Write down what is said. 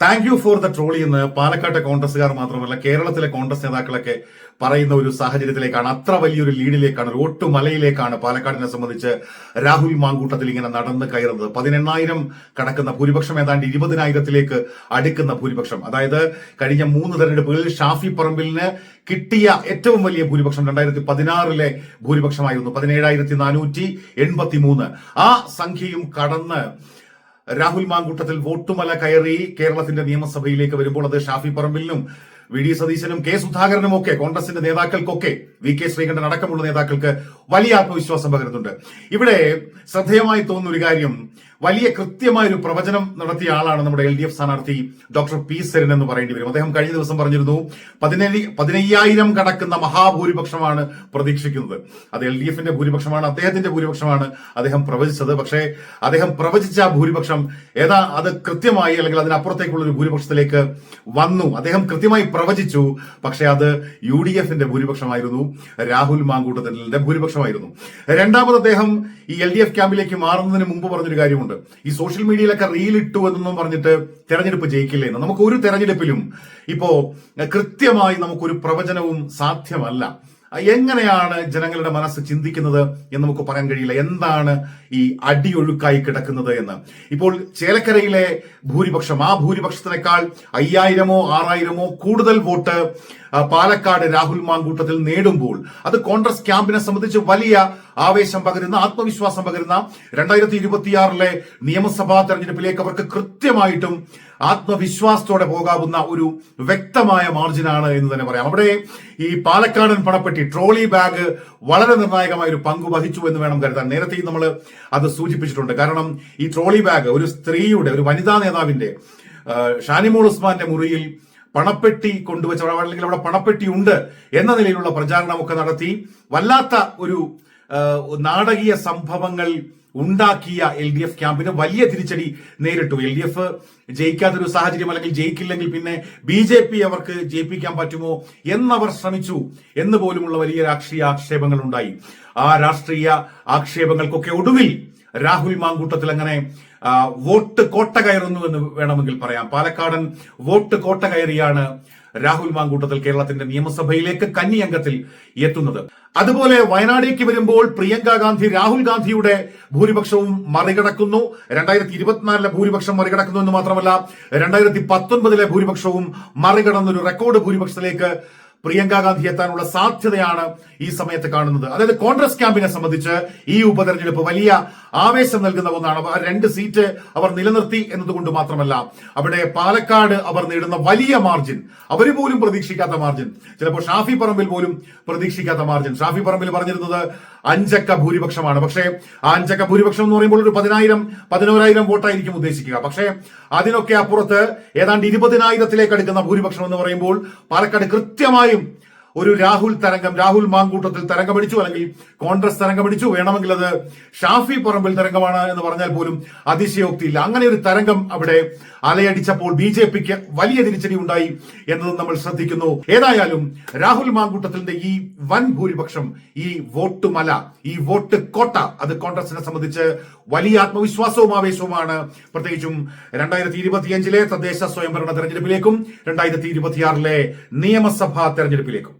Thank you for the trolley എന്ന് പാലക്കാട്ടെ കോൺഗ്രസ്സുകാർ മാത്രമല്ല കേരളത്തിലെ കോൺഗ്രസ് നേതാക്കളൊക്കെ പറയുന്ന ഒരു സാഹചര്യത്തിലേക്കാണ് അത്ര വലിയൊരു ലീഡിലേക്കാണ് ഒരു ഒട്ടുമലയിലേക്കാണ് പാലക്കാടിനെ സംബന്ധിച്ച് രാഹുൽ മാങ്കൂട്ടത്തിൽ ഇങ്ങനെ നടന്ന് കയറുന്നത്. പതിനെണ്ണായിരം കടക്കുന്ന ഭൂരിപക്ഷം ഏതാണ്ട് ഇരുപതിനായിരത്തിലേക്ക് അടുക്കുന്ന ഭൂരിപക്ഷം. അതായത് കഴിഞ്ഞ മൂന്ന് തെരഞ്ഞെടുപ്പുകളിൽ ഷാഫി പറമ്പിലിന് കിട്ടിയ ഏറ്റവും വലിയ ഭൂരിപക്ഷം രണ്ടായിരത്തി പതിനാറിലെ ഭൂരിപക്ഷമായിരുന്നു പതിനേഴായിരത്തി നാനൂറ്റി എൺപത്തി മൂന്ന് ആ സംഖ്യയും കടന്ന് രാഹുൽ മാങ്കൂട്ടത്തിൽ വോട്ടുമല കയറി കേരളത്തിന്റെ നിയമസഭയിലേക്ക് വരുമ്പോൾ അത് ഷാഫി പറമ്പിലിനും വി ഡി സതീശനും കെ സുധാകരനും ഒക്കെ കോൺഗ്രസിന്റെ നേതാക്കൾക്കൊക്കെ വി കെ ശ്രീകണ്ഠൻ അടക്കമുള്ള നേതാക്കൾക്ക് വലിയ ആത്മവിശ്വാസം പകരുന്നുണ്ട്. ഇവിടെ ശ്രദ്ധേയമായി തോന്നുന്ന ഒരു കാര്യം വലിയ കൃത്യമായ ഒരു പ്രവചനം നടത്തിയ ആളാണ് നമ്മുടെ എൽ ഡി എഫ് സ്ഥാനാർത്ഥി ഡോക്ടർ പി സെരൻ എന്ന് പറയേണ്ടി വരും. അദ്ദേഹം കഴിഞ്ഞ ദിവസം പറഞ്ഞിരുന്നു പതിനേഴ് പതിനയ്യായിരം കടക്കുന്ന മഹാഭൂരിപക്ഷമാണ് പ്രതീക്ഷിക്കുന്നത്. അത് എൽ ഡി എഫിന്റെ ഭൂരിപക്ഷമാണ് അദ്ദേഹത്തിന്റെ ഭൂരിപക്ഷമാണ് അദ്ദേഹം പ്രവചിച്ചത്. പക്ഷേ അദ്ദേഹം പ്രവചിച്ച ഭൂരിപക്ഷം ഏതാ അത് കൃത്യമായി അല്ലെങ്കിൽ അതിനപ്പുറത്തേക്കുള്ള ഒരു ഭൂരിപക്ഷത്തിലേക്ക് വന്നു. അദ്ദേഹം കൃത്യമായി പ്രവചിച്ചു പക്ഷേ അത് യു ഡി എഫിന്റെ ഭൂരിപക്ഷമായിരുന്നു. രാഹുൽ മാങ്കൂട്ടത്തിന്റെ ഭൂരിപക്ഷമായിരുന്നു. രണ്ടാമത് അദ്ദേഹം ഈ എൽ ഡി എഫ് ക്യാമ്പിലേക്ക് മാറുന്നതിന് മുമ്പ് പറഞ്ഞൊരു കാര്യമുണ്ട്. ഈ സോഷ്യൽ മീഡിയയിലൊക്കെ റീൽ ഇട്ടു എന്നൊന്നും പറഞ്ഞിട്ട് തെരഞ്ഞെടുപ്പ് ജയിക്കില്ല എന്ന്. നമുക്ക് ഒരു തെരഞ്ഞെടുപ്പിലും ഇപ്പോ കൃത്യമായി നമുക്കൊരു പ്രവചനവും സാധ്യമല്ല. എങ്ങനെയാണ് ജനങ്ങളുടെ മനസ്സ് ചിന്തിക്കുന്നത് എന്ന് നമുക്ക് പറയാൻ കഴിയില്ല. എന്താണ് ഈ അടിയൊഴുക്കായി കിടക്കുന്നത് എന്ന്. ഇപ്പോൾ ചേലക്കരയിലെ ഭൂരിപക്ഷം ആ ഭൂരിപക്ഷത്തിനേക്കാൾ അയ്യായിരമോ ആറായിരമോ കൂടുതൽ വോട്ട് പാലക്കാട് രാഹുൽ മാങ്കൂട്ടത്തിൽ നേടുമ്പോൾ അത് കോൺഗ്രസ് ക്യാമ്പിനെ സംബന്ധിച്ച് വലിയ ആവേശം പകരുന്ന ആത്മവിശ്വാസം പകരുന്ന രണ്ടായിരത്തി ഇരുപത്തിയാറിലെ നിയമസഭാ തെരഞ്ഞെടുപ്പിലേക്ക് അവർക്ക് കൃത്യമായിട്ടും ആത്മവിശ്വാസത്തോടെ പോകാവുന്ന ഒരു വ്യക്തമായ മാർജിനാണ് എന്ന് തന്നെ പറയാം. അവിടെ ഈ പാലക്കാടൻ പണപ്പെട്ടി ട്രോളി ബാഗ് വളരെ നിർണായകമായ ഒരു പങ്ക് വഹിച്ചു എന്ന് വേണം കരുതാൻ. നേരത്തെയും നമ്മൾ അത് സൂചിപ്പിച്ചിട്ടുണ്ട്. കാരണം ഈ ട്രോളി ബാഗ് ഒരു സ്ത്രീയുടെ ഒരു വനിതാ നേതാവിന്റെ ഷാനിമോൾ ഉസ്മാന്റെ മുറിയിൽ പണപ്പെട്ടി കൊണ്ടുവച്ച അല്ലെങ്കിൽ അവിടെ പണപ്പെട്ടി ഉണ്ട് എന്ന നിലയിലുള്ള പ്രചാരണമൊക്കെ നടത്തി വല്ലാത്ത ഒരു നാടകീയ സംഭവങ്ങൾ ഉണ്ടാക്കിയ എൽ ഡി എഫ് ക്യാമ്പിന് വലിയ തിരിച്ചടി നേരിട്ടു. എൽ ഡി എഫ് ജയിക്കാത്തൊരു സാഹചര്യം അല്ലെങ്കിൽ ജയിക്കില്ലെങ്കിൽ പിന്നെ ബി ജെ പി അവർക്ക് ജയിപ്പിക്കാൻ പറ്റുമോ എന്നവർ ശ്രമിച്ചു എന്ന് പോലുമുള്ള വലിയ രാഷ്ട്രീയ ആക്ഷേപങ്ങൾ ഉണ്ടായി ആ രാഷ്ട്രീയ ആക്ഷേപങ്ങൾക്കൊക്കെ ഒടുവിൽ രാഹുൽ മാങ്കൂട്ടത്തിൽ അങ്ങനെ വോട്ട് കോട്ട കയറുന്നു എന്ന് വേണമെങ്കിൽ പറയാം. പാലക്കാടൻ വോട്ട് കോട്ട കയറിയാണ് രാഹുൽ മാങ്കൂട്ടത്തിൽ കേരളത്തിന്റെ നിയമസഭയിലേക്ക് കന്നി അംഗത്തിൽ എത്തുന്നത്. അതുപോലെ വയനാടേക്ക് വരുമ്പോൾ പ്രിയങ്ക ഗാന്ധി രാഹുൽ ഗാന്ധിയുടെ ഭൂരിപക്ഷവും മറികടക്കുന്നു. രണ്ടായിരത്തി ഇരുപത്തിനാലിലെ ഭൂരിപക്ഷം മറികടക്കുന്നു എന്ന് മാത്രമല്ല രണ്ടായിരത്തി പത്തൊൻപതിലെ ഭൂരിപക്ഷവും മറികടന്നൊരു റെക്കോർഡ് ഭൂരിപക്ഷത്തിലേക്ക് പ്രിയങ്ക ഗാന്ധി എത്താനുള്ള സാധ്യതയാണ് ഈ സമയത്ത് കാണുന്നത്. അതായത് കോൺഗ്രസ് ക്യാമ്പിനെ സംബന്ധിച്ച് ഈ ഉപതെരഞ്ഞെടുപ്പ് വലിയ ആവേശം നൽകുന്ന ഒന്നാണ്. രണ്ട് സീറ്റ് അവർ നിലനിർത്തി എന്നതുകൊണ്ട് മാത്രമല്ല അവിടെ പാലക്കാട് അവർ നേടുന്ന വലിയ മാർജിൻ അവർ പോലും പ്രതീക്ഷിക്കാത്ത മാർജിൻ. ചിലപ്പോൾ ഷാഫി പറമ്പിൽ പോലും പ്രതീക്ഷിക്കാത്ത മാർജിൻ. ഷാഫി പറമ്പിൽ പറഞ്ഞിരുന്നത് അഞ്ചക്ക ഭൂരിപക്ഷമാണ്. പക്ഷേ ആ അഞ്ചക്ക ഭൂരിപക്ഷം എന്ന് പറയുമ്പോൾ ഒരു പതിനായിരം പതിനോരായിരം വോട്ടായിരിക്കും ഉദ്ദേശിക്കുക. പക്ഷേ അതിനൊക്കെ അപ്പുറത്ത് ഏതാണ്ട് ഇരുപതിനായിരത്തിലേക്ക് അടുക്കുന്ന ഭൂരിപക്ഷം എന്ന് പറയുമ്പോൾ പാലക്കാട് കൃത്യമായും ഒരു രാഹുൽ തരംഗം രാഹുൽ മാങ്കൂട്ടത്തിൽ തരംഗമടിച്ചു അല്ലെങ്കിൽ കോൺഗ്രസ് തരംഗമടിച്ചു വേണമെങ്കിൽ അത് ഷാഫി പറമ്പിൽ തരംഗമാണ് എന്ന് പറഞ്ഞാൽ പോലും അതിശയോക്തിയില്ല. അങ്ങനെ ഒരു തരംഗം അവിടെ അലയടിച്ചപ്പോൾ ബി ജെ പിക്ക് വലിയ തിരിച്ചടി ഉണ്ടായി എന്നതും നമ്മൾ ശ്രദ്ധിക്കുന്നു. ഏതായാലും രാഹുൽ മാങ്കൂട്ടത്തിന്റെ ഈ വൻ ഭൂരിപക്ഷം ഈ വോട്ട് മല ഈ വോട്ട് കോട്ട അത് കോൺഗ്രസിനെ സംബന്ധിച്ച് വലിയ ആത്മവിശ്വാസവും ആവേശവുമാണ്. പ്രത്യേകിച്ചും രണ്ടായിരത്തി ഇരുപത്തിയഞ്ചിലെ തദ്ദേശ സ്വയംഭരണ തെരഞ്ഞെടുപ്പിലേക്കും രണ്ടായിരത്തി ഇരുപത്തിയാറിലെ നിയമസഭാ തെരഞ്ഞെടുപ്പിലേക്കും.